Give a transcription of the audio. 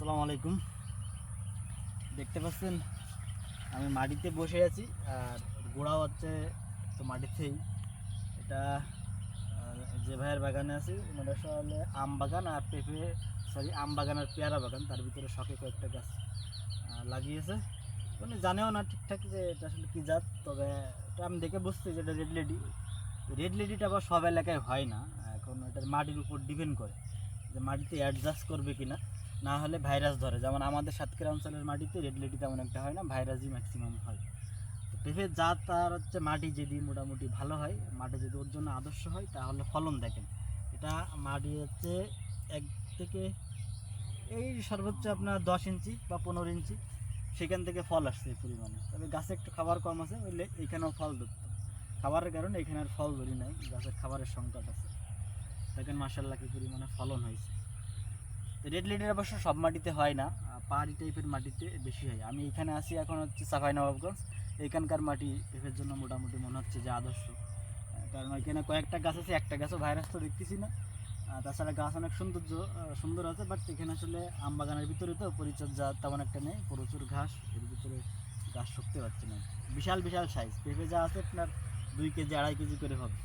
আসসালামু আলাইকুম। দেখতে পাচ্ছেন, আমি মাটিতে বসে আছি, আর গোড়া হচ্ছে তো মাটিতেই। এটা যে ভাইয়ের বাগানে আছে, ওনার আসলে আম বাগান আর পেঁপে সরি আম বাগান আর পেয়ারা বাগান, তার ভিতরে শখে কয়েকটা গাছ লাগিয়েছে। উনি জানেও না ঠিকঠাক যে এটা আসলে কী জাত, তবে এটা আমি দেখে বুঝছি যে এটা রেড লেডি রেড লেডিটা আবার সব এলাকায় হয় না, এখন এটার মাটির উপর ডিপেন্ড করে যে মাটিতে অ্যাডজাস্ট করবে কিনা। না হলে ভাইরাস ধরে। যেমন আমাদের সাতক্ষীরা অঞ্চলের মাটিতে রেড লেডি তেমন একটা হয় না, ভাইরাসই ম্যাক্সিমাম হয়। তো পেঁপের জাত আর হচ্ছে মাটি যদি মোটামুটি ভালো হয়, মাটি যদি ওর জন্য আদর্শ হয়, তাহলে ফলন দেখেন। এটা মাটি হচ্ছে এক থেকে, এই সর্বোচ্চ আপনার দশ ইঞ্চি বা পনেরো ইঞ্চি, সেখান থেকে ফল আসছে পরিমাণে। তবে গাছে একটু খাবার কম আছে, ওইলে এইখানেও ফল ধরতো। খাবারের কারণে এখানে আর ফল ধরি নাই, গাছের খাবারের সংকট আছে। দেখেন মাসাল্লাহ কি পরিমাণে ফলন হয়েছে। রেড লেডের অবশ্য সব মাটিতে হয় না পাহাড়ি টাইপের মাটিতে বেশি হয়। আমি এখানে আসি এখন হচ্ছে সাফাই নবাবগঞ্জ। এখানকার মাটি পেঁপের জন্য মোটামুটি মনে হচ্ছে যে আদর্শ। কারণ এখানে কয়েকটা গাছ আছে, একটা গাছও ভাইরাস তো দেখতেছি না। তাছাড়া গাছ অনেক সৌন্দর্য সুন্দর আছে বাট এখানে আসলে আম বাগানের ভিতরে তো পরিচর্যা তেমন একটা নেই, প্রচুর ঘাস, এর ভিতরে গাছ শুকতে পারছে না। বিশাল বিশাল সাইজ পেঁপে যা আছে আপনার দুই কেজি, আড়াই কেজি করে হবে।